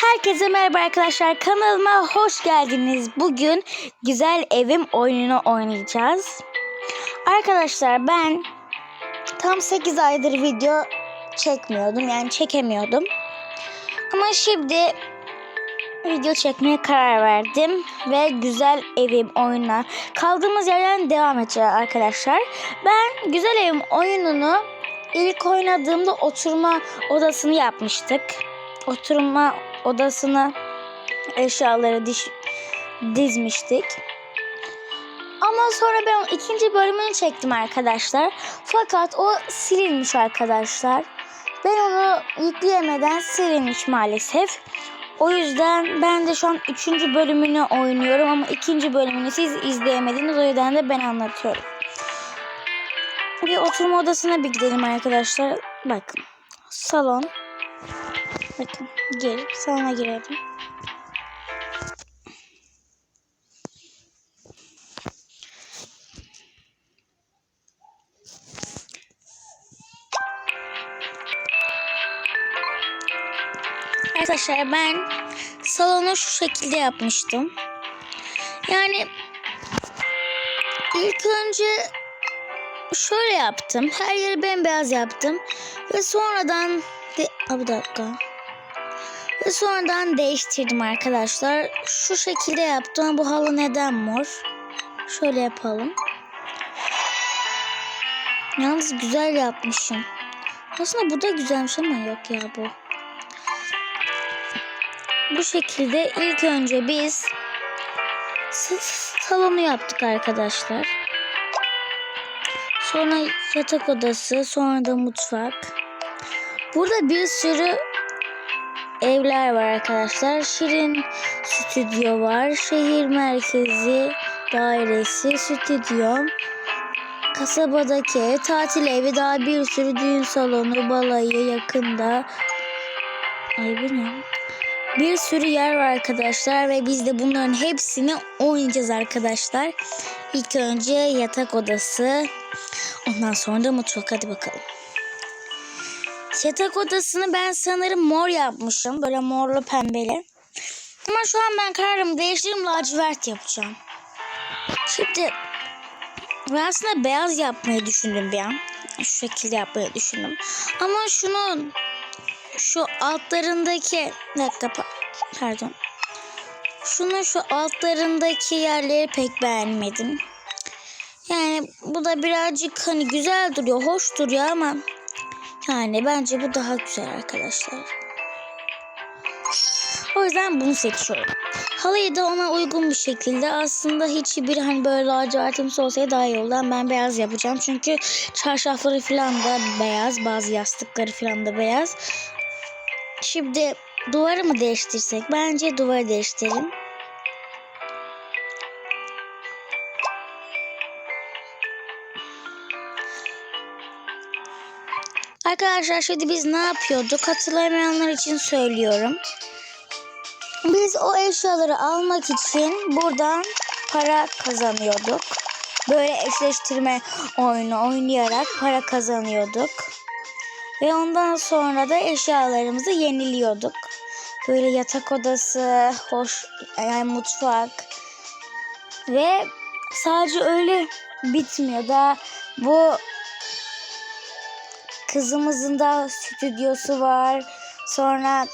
Herkese merhaba arkadaşlar. Kanalıma hoş geldiniz. Bugün güzel evim oyununu oynayacağız. Arkadaşlar ben tam 8 aydır video çekmiyordum. Yani çekemiyordum. Ama şimdi video çekmeye karar verdim. Ve güzel evim oyununa kaldığımız yerden devam edeceğiz arkadaşlar. Ben güzel evim oyununu ilk oynadığımda oturma odasını yapmıştık. Oturma odasına eşyaları diş, dizmiştik. Ama sonra ben ikinci bölümünü çektim arkadaşlar. Fakat o silinmiş arkadaşlar. Ben onu yükleyemeden silinmiş maalesef. O yüzden ben de şu an üçüncü bölümünü oynuyorum ama ikinci bölümünü siz izleyemediniz. O yüzden de ben anlatıyorum. Bir oturma odasına bir gidelim arkadaşlar. Bakın. Salon. Bakın. Gel. Salona girelim. Arkadaşlar ben salonu şu şekilde yapmıştım. Yani ilk önce şöyle yaptım. Her yeri bembeyaz yaptım. Ve sonradan de... Aa, bir dakika. Ve sonradan değiştirdim arkadaşlar. Şu şekilde yaptım. Bu halı neden mor? Şöyle yapalım. Yalnız güzel yapmışım. Aslında bu da güzelmiş ama yok ya bu. Bu şekilde ilk önce biz salonu yaptık arkadaşlar. Sonra yatak odası, sonra da mutfak. Burada bir sürü evler var arkadaşlar. Şirin stüdyo var. Şehir merkezi dairesi, stüdyo. Kasabadaki ev, tatil evi, daha bir sürü düğün salonu, balayı yakında. Ay bu ne? Bir sürü yer var arkadaşlar ve biz de bunların hepsini oynayacağız arkadaşlar. İlk önce yatak odası. Ondan sonra da mutfak. Hadi bakalım. Yatak odasını ben sanırım mor yapmışım. Böyle morlu pembeli. Ama şu an ben kararımı değiştirdim. Lacivert yapacağım. Şimdi ben aslında beyaz yapmayı düşündüm bir an. Şu şekilde yapmayı düşündüm. Ama şunu şu altlarındaki bir dakika pardon. Şunu şu altlarındaki yerleri pek beğenmedim. Yani bu da birazcık hani güzel duruyor, hoş duruyor ama yani bence bu daha güzel arkadaşlar. O yüzden bunu seçiyorum. Halıyı da ona uygun bir şekilde aslında hiçbir hani böyle lacivertimsi olsaydı daha iyi oldu. Ben beyaz yapacağım çünkü çarşafları falan da beyaz. Bazı yastıkları falan da beyaz. Şimdi duvarı mı değiştirsek? Bence duvarı değiştirelim. Arkadaşlar şimdi biz ne yapıyorduk? Hatırlamayanlar için söylüyorum. Biz o eşyaları almak için buradan para kazanıyorduk. Böyle eşleştirme oyunu oynayarak para kazanıyorduk. Ve ondan sonra da eşyalarımızı yeniliyorduk. Böyle yatak odası, hoş yani mutfak. Ve sadece öyle bitmiyor da bu kızımızın da stüdyosu var. Sonra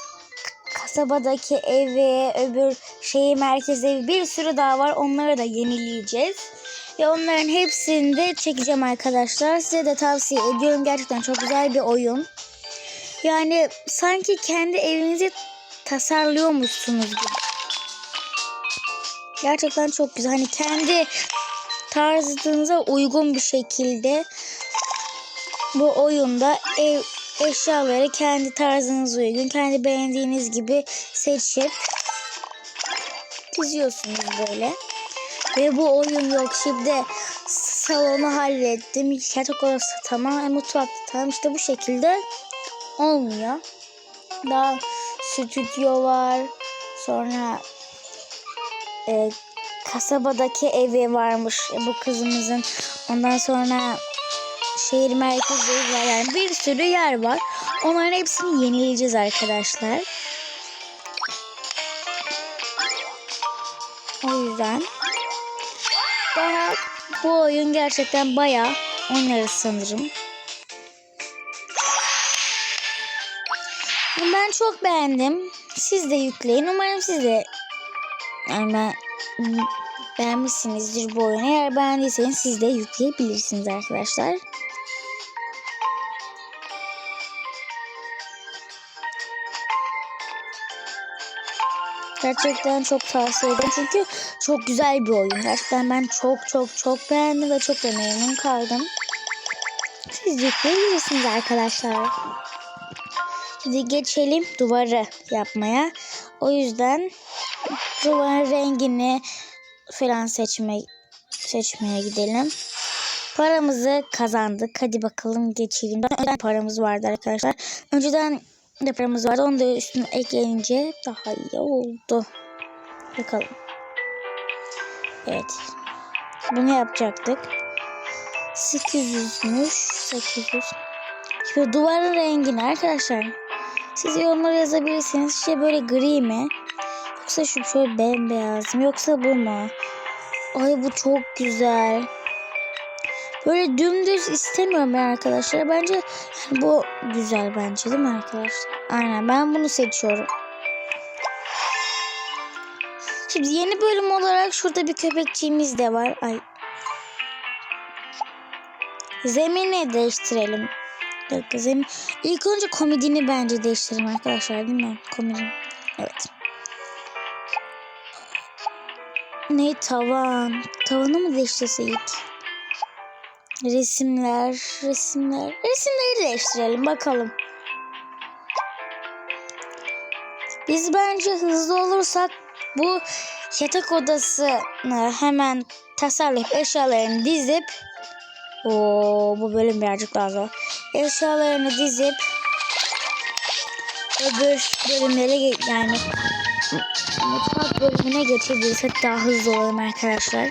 kasabadaki evi, öbür şehir merkezi evi bir sürü daha var. Onları da yenileyeceğiz. Ve onların hepsini de çekeceğim arkadaşlar. Size de tavsiye ediyorum. Gerçekten çok güzel bir oyun. Yani sanki kendi evinizi tasarlıyormuşsunuz gibi. Gerçekten çok güzel. Hani kendi tarzınıza uygun bir şekilde bu oyunda ev eşyaları kendi tarzınıza uygun, kendi beğendiğiniz gibi seçip diziyorsunuz böyle. Ve bu oyun yok. Şimdi salonu hallettim. Yatak odası tamam. Mutfak tamam. İşte bu şekilde olmuyor. Daha stüdyo var. Sonra e, kasabadaki evi varmış bu kızımızın. Ondan sonra şehir merkezleri var. Yani bir sürü yer var. Onların hepsini yenileyeceğiz arkadaşlar. O yüzden daha bu oyun gerçekten bayağı oynarız sanırım. Ben çok beğendim. Siz de yükleyin. Umarım siz de yani ben, beğenmişsinizdir bu oyunu. Eğer beğendiyseniz siz de yükleyebilirsiniz arkadaşlar. Gerçekten çok tavsiye ederim. Çünkü çok güzel bir oyun. Gerçekten ben çok çok çok beğendim ve çok da memnun kaldım. Siz yükleyebilirsiniz arkadaşlar. Şimdi geçelim duvarı yapmaya. O yüzden duvarın rengini falan seçme, seçmeye gidelim. Paramızı kazandık. Hadi bakalım geçelim. Önceden paramız vardı arkadaşlar. Önceden de paramız vardı. Onu da üstüne ekleyince daha iyi oldu. Bakalım. Evet. Bunu yapacaktık. 800'müş. 800. Şimdi duvarın rengini arkadaşlar. Siz yorumlara yazabilirsiniz. İşte böyle gri mi? Yoksa şu şöyle bembeyaz mı? Yoksa bu mu? Ay bu çok güzel. Böyle dümdüz istemiyorum ben arkadaşlar. Bence bu güzel bence değil mi arkadaşlar? Aynen ben bunu seçiyorum. Şimdi yeni bölüm olarak şurada bir köpekçiğimiz de var. Ay. Zemini değiştirelim. Dakika zemin. İlk önce komedini bence değiştirelim arkadaşlar değil mi? Komedi. Evet. Ne tavan? Tavanı mı değiştirsek? Resimler, resimler. Resimleri değiştirelim bakalım. Biz bence hızlı olursak bu yatak odasını hemen tasarlayıp eşyalarını dizip Oo, bu bölüm birazcık daha zor. Eşyalarını dizip öbür bölümlere yani mutfak bölümüne geçebilirsek daha hızlı olalım arkadaşlar.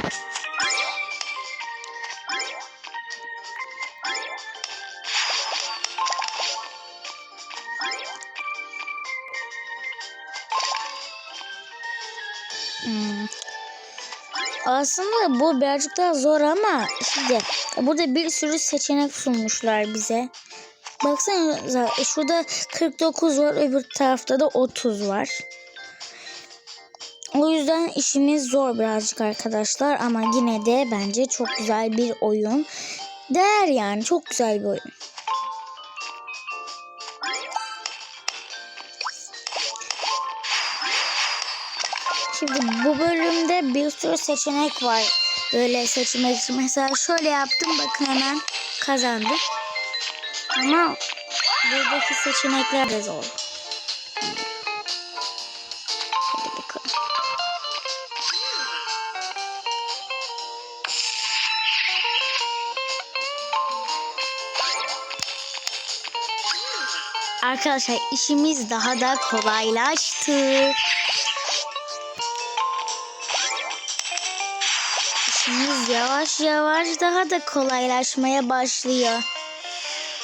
Aslında bu birazcık daha zor ama şimdi burada bir sürü seçenek sunmuşlar bize. Baksana e, şurada 49 var öbür tarafta da 30 var. O yüzden işimiz zor birazcık arkadaşlar ama yine de bence çok güzel bir oyun. Değer yani çok güzel bir oyun. Şimdi bu bölümde bir sürü seçenek var. Böyle seçmek için. Mesela şöyle yaptım bakın hemen kazandım. Ama buradaki seçenekler de zor. Arkadaşlar işimiz daha da kolaylaştı. Yavaş yavaş daha da kolaylaşmaya başlıyor.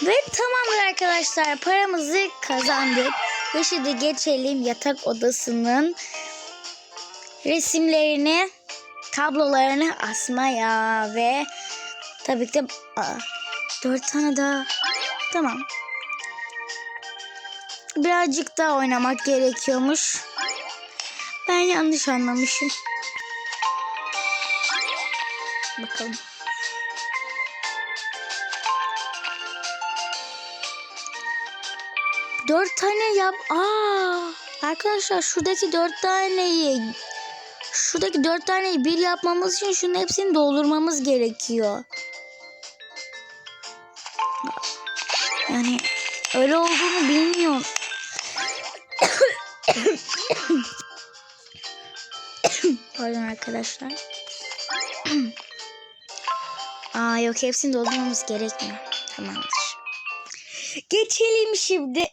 Ve tamamdır arkadaşlar paramızı kazandık. Ve şimdi geçelim yatak odasının resimlerini, tablolarını asmaya ve tabii ki de dört tane daha. Tamam. Birazcık daha oynamak gerekiyormuş. Ben yanlış anlamışım. Bakalım. Dört tane yap. Aa, arkadaşlar şuradaki dört taneyi şuradaki dört taneyi bir yapmamız için şunun hepsini doldurmamız gerekiyor. Yani öyle olduğunu bilmiyorum. Pardon arkadaşlar. Aa yok hepsini doldurmamız gerekmiyor. Tamamdır. Geçelim şimdi.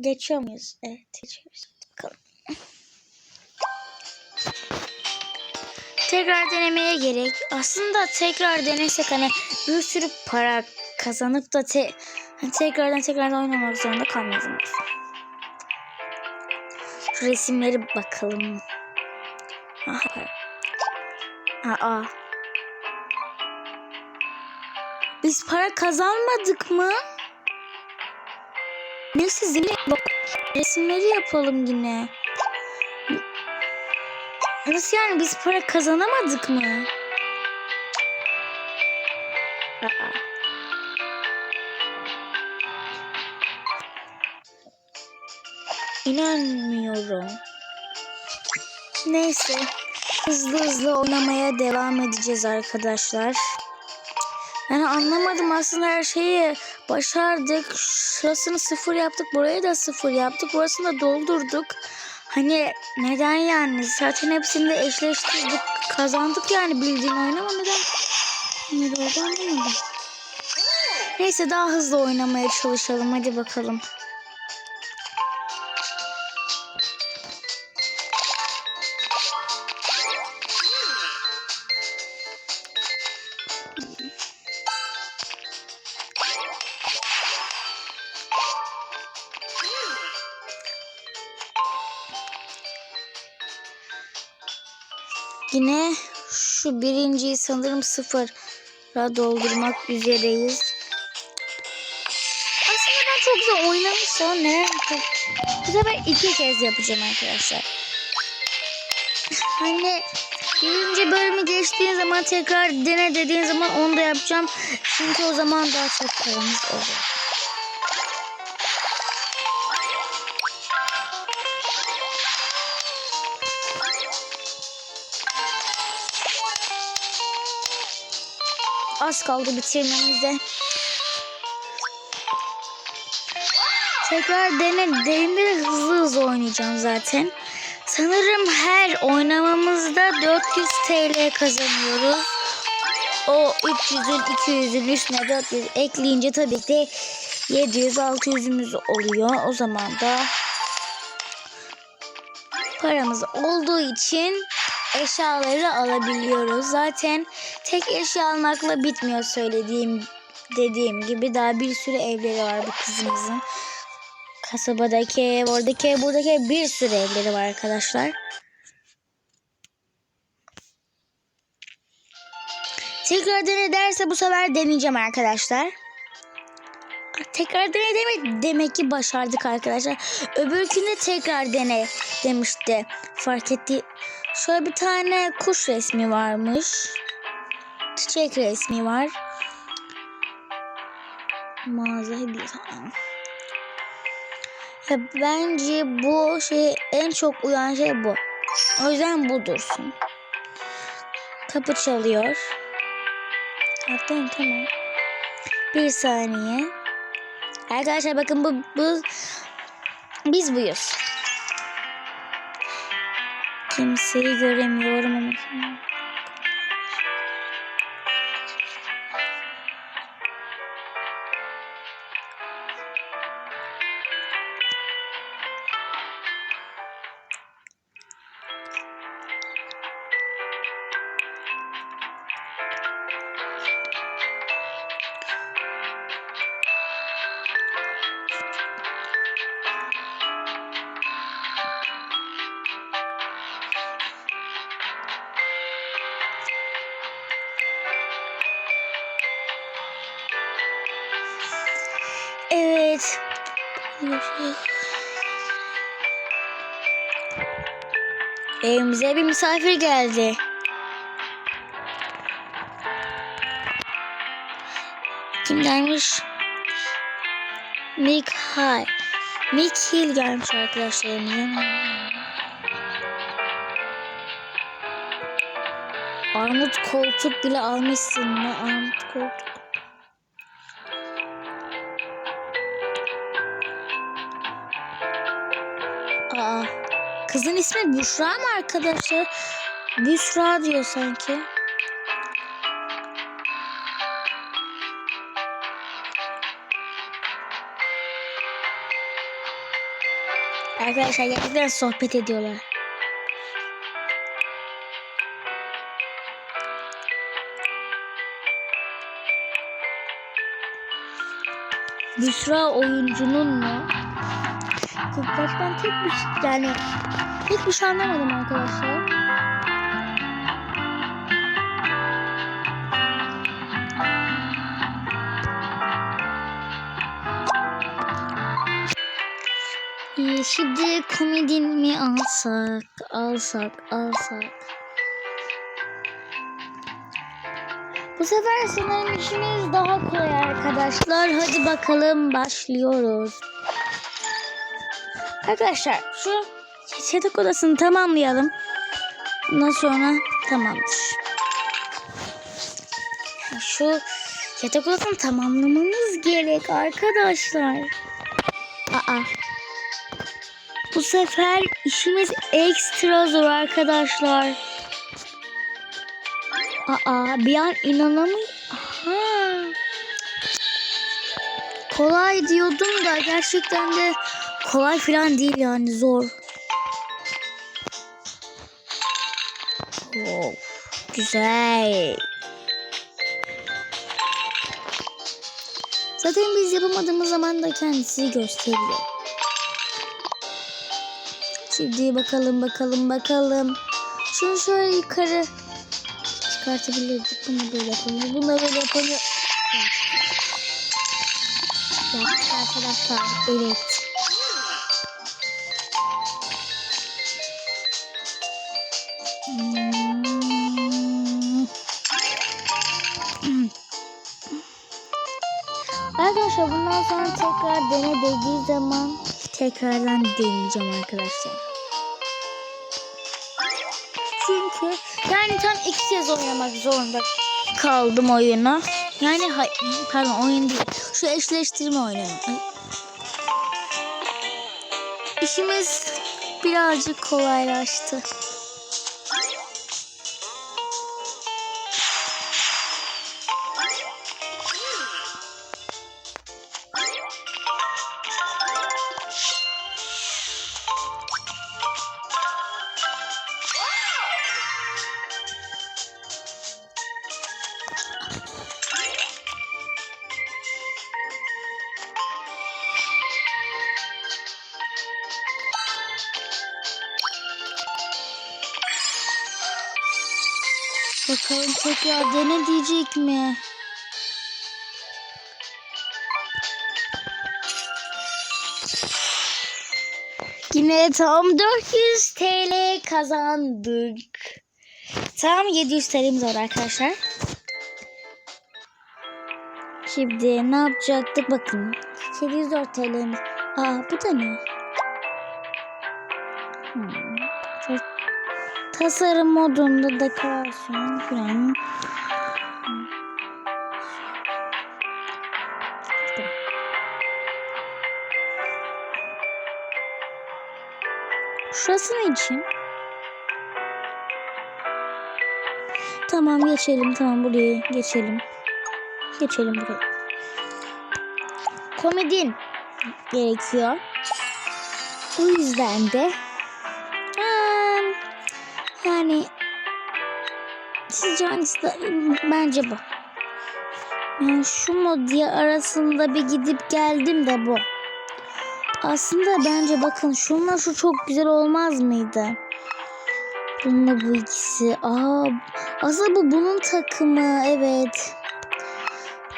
Geçiyor muyuz? Evet geçiyoruz. Bakalım. Tekrar denemeye gerek. Aslında tekrar denesek hani bir sürü para kazanıp da te hani tekrardan tekrardan oynamak zorunda kalmayız. Resimleri bakalım. Aha. Aa. Biz para kazanmadık mı? Yine bak resimleri yapalım yine. Nasıl yani biz para kazanamadık mı? İnanmıyorum. Neyse. Hızlı hızlı oynamaya devam edeceğiz arkadaşlar. Yani anlamadım aslında her şeyi başardık. Şurasını sıfır yaptık. Burayı da sıfır yaptık. Burasını da doldurduk. Hani neden yani? Zaten hepsini de eşleştirdik. Kazandık yani bildiğin oyun ama neden? Neden oldu anlamadım. Neyse daha hızlı oynamaya çalışalım. Hadi bakalım. Birinciyi sanırım sıfıra doldurmak üzereyiz. Aslında ben çok güzel oynamışsam neden çok... Bu sefer iki kez yapacağım arkadaşlar. Hani birinci bölümü geçtiğin zaman tekrar dene dediğin zaman onu da yapacağım. Çünkü o zaman daha çok paramız olur. Az kaldı bitirmemize. Tekrar dene, deneyimde de hızlı hızlı oynayacağım zaten. Sanırım her oynamamızda 400 TL kazanıyoruz. O 300'ün 200'ün üstüne 400 ekleyince tabii ki 700-600'ümüz oluyor. O zaman da paramız olduğu için eşyaları alabiliyoruz. Zaten tek eşya almakla bitmiyor söylediğim dediğim gibi daha bir sürü evleri var bu kızımızın. Kasabadaki ev, oradaki ev, buradaki ev bir sürü evleri var arkadaşlar. Tekrar dene derse bu sefer deneyeceğim arkadaşlar. Tekrar dene demek, demek ki başardık arkadaşlar. Öbürkünde tekrar dene demişti. Fark etti. Şöyle bir tane kuş resmi varmış. Çiçek resmi var. Mağaza hediye tamam. Ya bence bu şey en çok uyan şey bu. O yüzden bu dursun. Kapı çalıyor. Hatta tamam. Bir saniye. Arkadaşlar bakın bu, bu biz buyuz. Kimseyi göremiyorum ama. Evimize bir misafir geldi. Kim gelmiş? Mikhail. Mikhail gelmiş arkadaşlarımıza. Armut koltuk bile almışsın mı? Armut koltuk. Kızın ismi Büşra mı arkadaşlar? Büşra diyor sanki. Arkadaşlar gerçekten sohbet ediyorlar. Büşra oyuncunun mu? arkadaşlar. Ben tek bir şey, yani tek bir şey anlamadım arkadaşlar. Ee, şimdi komedin alsak, alsak, alsak. Bu sefer sanırım işimiz daha kolay arkadaşlar. Hadi bakalım başlıyoruz. Arkadaşlar şu yatak odasını tamamlayalım. Ondan sonra tamamdır. Şu yatak odasını tamamlamamız gerek arkadaşlar. Aa. Bu sefer işimiz ekstra zor arkadaşlar. Aa bir an inanamıyorum. Aha. Kolay diyordum da gerçekten de kolay falan değil yani zor. Oh, güzel. Zaten biz yapamadığımız zaman da kendisi gösteriyor. Şimdi bakalım bakalım bakalım. Şunu şöyle yukarı çıkartabilirdik. Bunu böyle yapalım. Bunu böyle yapalım. Yaptık arkadaşlar. Evet. Bundan sonra tekrar dene dediği zaman tekrardan deneyeceğim arkadaşlar. Çünkü yani tam iki kez oynamak zorunda kaldım oyunu. Yani pardon oyun değil. Şu eşleştirme oyunu. İşimiz birazcık kolaylaştı. Bakalım tekrar dene diyecek mi? Yine tam 400 TL kazandık. Tam 700 TL'miz var arkadaşlar. Şimdi ne yapacaktık bakın. 704 TL'miz. Aa bu da ne? Hmm. Tasarım modunda dekorasyon falan. Şurası ne için? Tamam geçelim. Tamam buraya geçelim. Geçelim buraya. Komedin gerekiyor. O yüzden de hangisi de, bence bu. Yani şu modya arasında bir gidip geldim de bu. Aslında bence bakın şunla şu çok güzel olmaz mıydı? Bununla bu ikisi. Aa, aslında bu bunun takımı. Evet.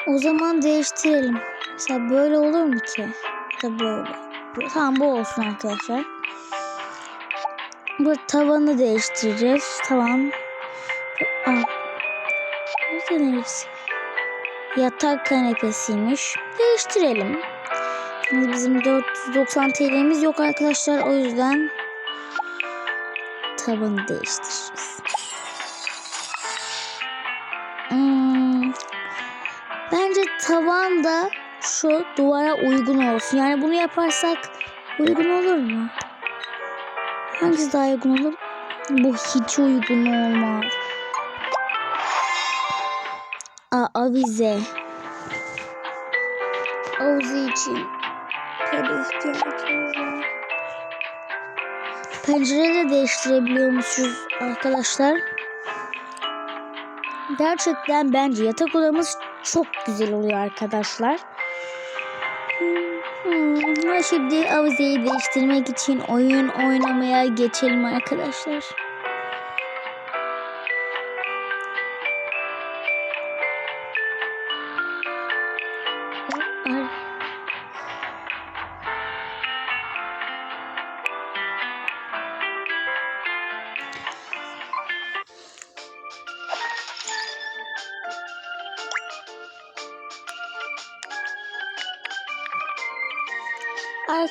O zaman değiştirelim. Mesela böyle olur mu ki? Da böyle. Tamam bu olsun arkadaşlar. Bu tavanı değiştireceğiz. Tamam. Aa. Nerede neresi? Yatak kanepesiymiş. Değiştirelim. Şimdi bizim 490 TL'miz yok arkadaşlar. O yüzden tavanı değiştireceğiz. Hmm. Bence tavan da şu duvara uygun olsun. Yani bunu yaparsak uygun olur mu? Hangisi daha uygun olur? Bu hiç uygun olmaz. Avize. Avize için para ihtiyacımız var. Pencere de değiştirebiliyormuşuz arkadaşlar. Gerçekten bence yatak odamız çok güzel oluyor arkadaşlar. Hmm, şimdi avizeyi değiştirmek için oyun oynamaya geçelim arkadaşlar.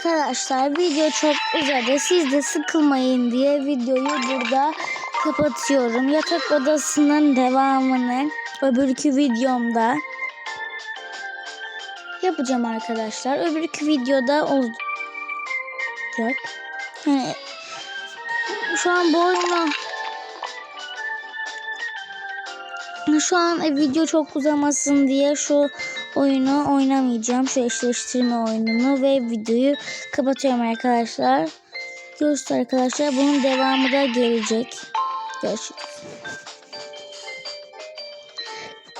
Arkadaşlar video çok uzadı. Siz de sıkılmayın diye videoyu burada kapatıyorum. Yatak odasının devamını öbürkü videomda yapacağım arkadaşlar. Öbürkü videoda olacak. Yani şu an bu oyunu şu an e, video çok uzamasın diye şu oyunu oynamayacağım. Şu eşleştirme oyununu ve videoyu kapatıyorum arkadaşlar. Görüşürüz arkadaşlar. Bunun devamı da gelecek. Görüşürüz.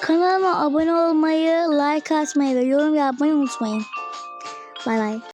Kanalıma abone olmayı, like atmayı ve yorum yapmayı unutmayın. Bay bay.